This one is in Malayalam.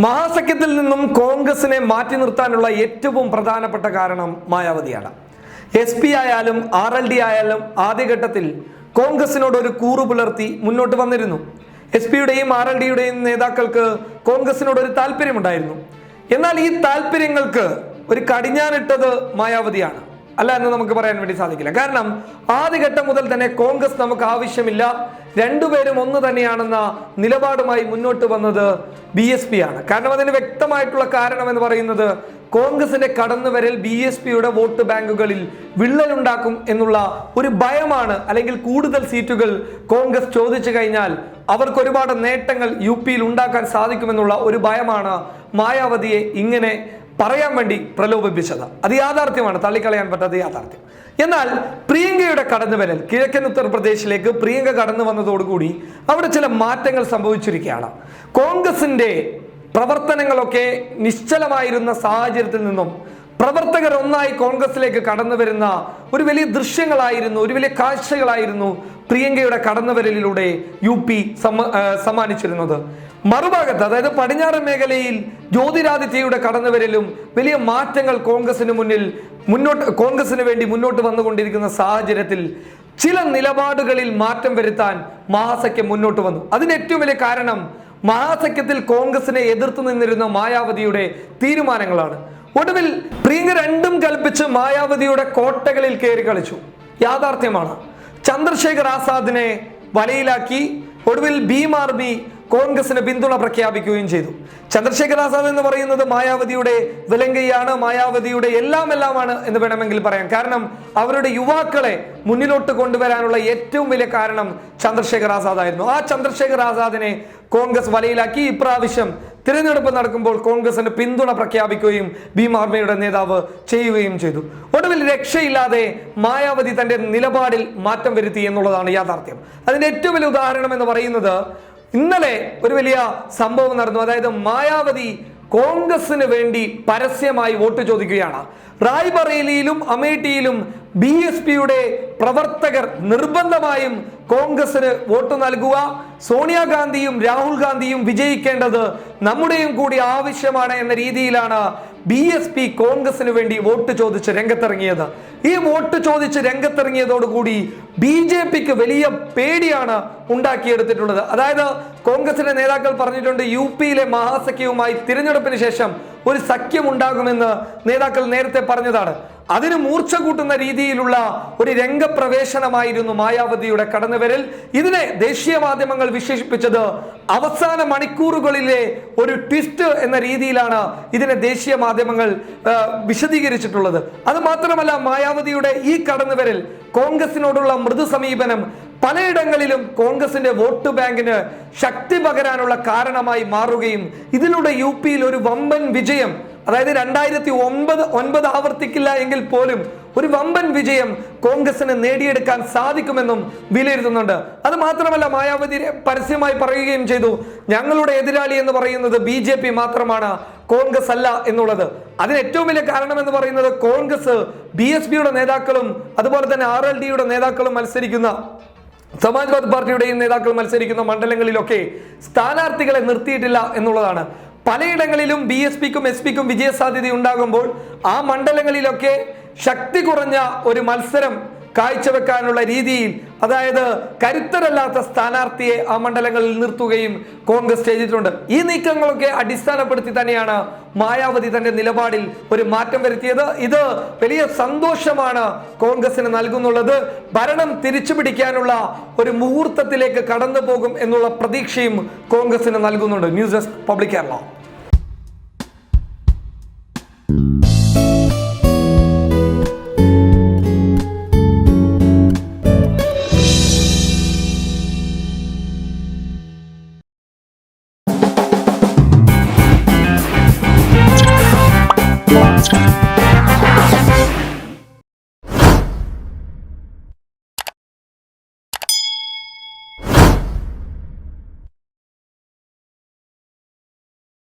മഹാസഖ്യത്തിൽ നിന്നും കോൺഗ്രസിനെ മാറ്റി നിർത്താനുള്ള ഏറ്റവും പ്രധാനപ്പെട്ട കാരണം മായാവതിയാണ്. എസ് പി ആയാലും ആർ എൽ ഡി ആയാലും ആദ്യഘട്ടത്തിൽ കോൺഗ്രസിനോട് ഒരു കൂറു പുലർത്തി മുന്നോട്ട് വന്നിരുന്നു. എസ് പിയുടെയും ആർ എൽ ഡിയുടെയും നേതാക്കൾക്ക് കോൺഗ്രസിനോട് ഒരു താല്പര്യമുണ്ടായിരുന്നു. എന്നാൽ ഈ താല്പര്യങ്ങൾക്ക് ഒരു കടിഞ്ഞാനിട്ടത് മായാവതിയാണ്. അല്ല എന്ന് നമുക്ക് പറയാൻ വേണ്ടി സാധിക്കില്ല. കാരണം ആദ്യഘട്ടം മുതൽ തന്നെ കോൺഗ്രസ് നമുക്ക് ആവശ്യമില്ല. രണ്ടുപേരും ഒന്ന് തന്നെയാണെന്ന നിലപാടുമായി മുന്നോട്ട് വന്നത് ബി എസ് പി ആണ്. കാരണം അതിന് വ്യക്തമായിട്ടുള്ള കാരണം എന്ന് പറയുന്നത് കോൺഗ്രസിന്റെ കടന്നുവരൽ ബി എസ് പിയുടെ വോട്ട് ബാങ്കുകളിൽ വിള്ളലുണ്ടാക്കും എന്നുള്ള ഒരു ഭയമാണ് അല്ലെങ്കിൽ കൂടുതൽ സീറ്റുകൾ കോൺഗ്രസ് ചോദിച്ചു കഴിഞ്ഞാൽ അവർക്ക് ഒരുപാട് നേട്ടങ്ങൾ യു പിയിൽ ഉണ്ടാക്കാൻ സാധിക്കുമെന്നുള്ള ഒരു ഭയമാണ് മായാവതിയെ ഇങ്ങനെ പറയാൻ വേണ്ടി പ്രലോഭിപ്പിച്ചത്. അത് യാഥാർത്ഥ്യമാണ്. തള്ളിക്കളയാൻ പറ്റാത്ത യാഥാർത്ഥ്യം. എന്നാൽ പ്രിയങ്കയുടെ കടന്നുവരൽ കിഴക്കൻ ഉത്തർപ്രദേശിലേക്ക് പ്രിയങ്ക കടന്നു വന്നതോടുകൂടി അവിടെ ചില മാറ്റങ്ങൾ സംഭവിച്ചിരിക്കുകയാണ്. കോൺഗ്രസിന്റെ പ്രവർത്തനങ്ങളൊക്കെ നിശ്ചലമായിരുന്ന സാഹചര്യത്തിൽ നിന്നും പ്രവർത്തകർ ഒന്നായി കോൺഗ്രസിലേക്ക് കടന്നു വരുന്ന ഒരു വലിയ ദൃശ്യങ്ങളായിരുന്നു ഒരു വലിയ കാഴ്ചകളായിരുന്നു പ്രിയങ്കയുടെ കടന്നുവരലിലൂടെ യു പി സമ്മാനിച്ചിരുന്നത്. മറുഭാഗത്ത് അതായത് പടിഞ്ഞാറൻ മേഖലയിൽ ജ്യോതിരാദിത്യയുടെ കടന്നുവരലും വലിയ മാറ്റങ്ങൾ കോൺഗ്രസിന് മുന്നിൽ മുന്നോട്ട് കോൺഗ്രസിന് വേണ്ടി മുന്നോട്ട് വന്നുകൊണ്ടിരിക്കുന്ന സാഹചര്യത്തിൽ ചില നിലപാടുകളിൽ മാറ്റം വരുത്താൻ മഹാസഖ്യം മുന്നോട്ട് വന്നു. അതിന് ഏറ്റവും വലിയ കാരണം മഹാസഖ്യത്തിൽ കോൺഗ്രസിനെ എതിർത്തു നിന്നിരുന്ന മായാവതിയുടെ തീരുമാനങ്ങളാണ്. ഒടുവിൽ പ്രിയങ്ക രണ്ടും കൽപ്പിച്ച് മായാവതിയുടെ കോട്ടകളിൽ കയറി കളിച്ചു. യാഥാർത്ഥ്യമാണ്. ചന്ദ്രശേഖർ ആസാദിനെ വലയിലാക്കി. ഒടുവിൽ ഭീം കോൺഗ്രസിന് പിന്തുണ പ്രഖ്യാപിക്കുകയും ചെയ്തു. ചന്ദ്രശേഖർ ആസാദ് എന്ന് പറയുന്നത് മായാവതിയുടെ വിലങ്കയാണ് മായാവതിയുടെ എല്ലാം എല്ലാമാണ് എന്ന് വേണമെങ്കിൽ പറയാം. കാരണം അവരുടെ യുവാക്കളെ മുന്നിലോട്ട് കൊണ്ടുവരാനുള്ള ഏറ്റവും വലിയ കാരണം ചന്ദ്രശേഖർ ആസാദ് ആയിരുന്നു. ആ ചന്ദ്രശേഖർ ആസാദിനെ കോൺഗ്രസ് വലയിലാക്കി. ഇപ്രാവശ്യം തിരഞ്ഞെടുപ്പ് നടക്കുമ്പോൾ കോൺഗ്രസിന് പിന്തുണ പ്രഖ്യാപിക്കുകയും ഭീം ആർമിയുടെ നേതാവ് ചെയ്യുകയും ചെയ്തു. ഒടുവിൽ രക്ഷയില്ലാതെ മായാവതി തന്റെ നിലപാടിൽ മാറ്റം വരുത്തി എന്നുള്ളതാണ് യാഥാർത്ഥ്യം. അതിന്റെ ഏറ്റവും വലിയ ഉദാഹരണം എന്ന് പറയുന്നത് ഇന്നലെ ഒരു വലിയ സംഭവം നടന്നു. അതായത് മായാവതി കോൺഗ്രസിന് വേണ്ടി പരസ്യമായി വോട്ട് ചോദിക്കുകയാണ്. റായ്ബറേലിയിലും അമേഠിയിലും ബി എസ് പിയുടെ പ്രവർത്തകർ നിർബന്ധമായും കോൺഗ്രസിന് വോട്ട് നൽകുക. സോണിയാഗാന്ധിയും രാഹുൽ ഗാന്ധിയും വിജയിക്കേണ്ടത് നമ്മുടെയും കൂടി ആവശ്യമാണ് എന്ന രീതിയിലാണ് ബി എസ് പി കോൺഗ്രസിന് വേണ്ടി വോട്ട് ചോദിച്ച് രംഗത്തിറങ്ങിയത്. ഈ വോട്ട് ചോദിച്ച് രംഗത്തിറങ്ങിയതോടുകൂടി ബി ജെ പിക്ക് വലിയ പേടിയാണ് ഉണ്ടാക്കിയെടുത്തിട്ടുള്ളത്. അതായത് കോൺഗ്രസിന്റെ നേതാക്കൾ പറഞ്ഞിട്ടുണ്ട് യു പിയിലെ മഹാസഖ്യവുമായി തിരഞ്ഞെടുപ്പിന് ശേഷം ഒരു സഖ്യം ഉണ്ടാകുമെന്ന് നേതാക്കൾ നേരത്തെ പറഞ്ഞതാണ്. അതിന് മൂർച്ച കൂട്ടുന്ന രീതിയിലുള്ള ഒരു രംഗപ്രവേശനമായിരുന്നു മായാവതിയുടെ കടന്നുവരൽ. ഇതിനെ ദേശീയ മാധ്യമങ്ങൾ വിശേഷിപ്പിച്ചത് അവസാന മണിക്കൂറുകളിലെ ഒരു ട്വിസ്റ്റ് എന്ന രീതിയിലാണ് ഇതിനെ ദേശീയ മാധ്യമങ്ങൾ വിശദീകരിച്ചിട്ടുള്ളത്. അത് മാത്രമല്ല മായാവതിയുടെ ഈ കടന്നുവരൽ കോൺഗ്രസിനോടുള്ള മൃദു സമീപനം പലയിടങ്ങളിലും കോൺഗ്രസിന്റെ വോട്ട് ബാങ്കിന് ശക്തി പകരാനുള്ള കാരണമായി മാറുകയും ഇതിലൂടെ യു പിയിൽ ഒരു വമ്പൻ വിജയം അതായത് രണ്ടായിരത്തി ഒമ്പത് ഒൻപത് ആവർത്തിക്കില്ല എങ്കിൽ പോലും ഒരു വമ്പൻ വിജയം കോൺഗ്രസിന് നേടിയെടുക്കാൻ സാധിക്കുമെന്നും വിലയിരുത്തുന്നുണ്ട്. അത് മാത്രമല്ല മായാവതി പരസ്യമായി പറയുകയും ചെയ്തു ഞങ്ങളുടെ എതിരാളി എന്ന് പറയുന്നത് ബി ജെ പി മാത്രമാണ് കോൺഗ്രസ് അല്ല എന്നുള്ളത്. അതിന് ഏറ്റവും വലിയ കാരണം എന്ന് പറയുന്നത് കോൺഗ്രസ് ബി എസ് പിയുടെ നേതാക്കളും അതുപോലെ തന്നെ ആർ എൽ ഡിയുടെ നേതാക്കളും മത്സരിക്കുന്ന സമാജ്വാദ് പാർട്ടിയുടെയും നേതാക്കൾ മത്സരിക്കുന്ന മണ്ഡലങ്ങളിലൊക്കെ സ്ഥാനാർത്ഥികളെ നിർത്തിയിട്ടില്ല എന്നുള്ളതാണ്. പലയിടങ്ങളിലും ബി എസ് പിക്കും എസ് പിക്കും വിജയസാധ്യത ഉണ്ടാകുമ്പോൾ ആ മണ്ഡലങ്ങളിലൊക്കെ ശക്തി കുറഞ്ഞ ഒരു മത്സരം കാഴ്ചവെക്കാനുള്ള രീതിയിൽ അതായത് കരുത്തരല്ലാത്ത സ്ഥാനാർത്ഥിയെ ആ മണ്ഡലങ്ങളിൽ നിർത്തുകയും കോൺഗ്രസ് ചെയ്തിട്ടുണ്ട്. ഈ നീക്കങ്ങളൊക്കെ അടിസ്ഥാനപ്പെടുത്തി തന്നെയാണ് മായാവതി തന്റെ നിലപാടിൽ ഒരു മാറ്റം വരുത്തിയത്. ഇത് വലിയ സന്തോഷമാണ് കോൺഗ്രസിന് നൽകുന്നുള്ളത്. ഭരണം തിരിച്ചു പിടിക്കാനുള്ള ഒരു മുഹൂർത്തത്തിലേക്ക് കടന്നു പോകും എന്നുള്ള പ്രതീക്ഷയും കോൺഗ്രസിന് നൽകുന്നുണ്ട്. News desk public Kerala.